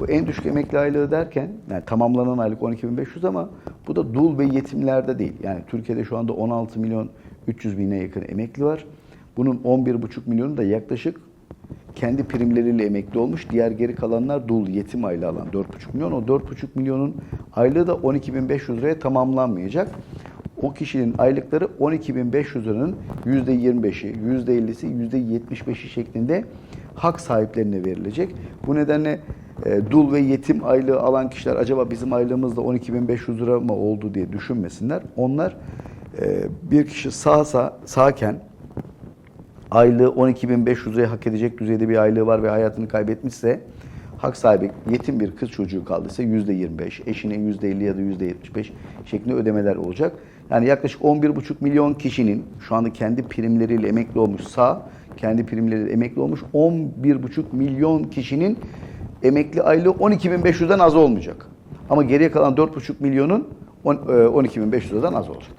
Bu en düşük emekli aylığı derken yani tamamlanan aylık 12.500 ama bu da dul ve yetimlerde değil. Yani Türkiye'de şu anda 16 milyon 300 bine yakın emekli var. Bunun 11,5 milyonu da yaklaşık kendi primleriyle emekli olmuş. Diğer geri kalanlar dul yetim aylığı alan 4,5 milyon. O 4,5 milyonun aylığı da 12.500 liraya tamamlanmayacak. O kişinin aylıkları 12.500 liranın %25'i, %50'si, %75'i şeklinde hak sahiplerine verilecek. Bu nedenle e, dul ve yetim aylığı alan kişiler acaba bizim aylığımız da 12.500 lira mı oldu diye düşünmesinler. Onlar e, bir kişi sağsa sağken aylığı 12.500 liraya hak edecek düzeyde bir aylığı var ve hayatını kaybetmişse hak sahibi yetim bir kız çocuğu kaldıysa %25, eşine %50 ya da %75 şeklinde ödemeler olacak. Yani yaklaşık 11,5 milyon kişinin şu anda kendi primleriyle emekli olmuş sağ, kendi primleriyle emekli olmuş 11,5 milyon kişinin emekli aylığı 12.500'den az olmayacak. Ama geriye kalan 4,5 milyonun on- e, 12.500'den az olacak.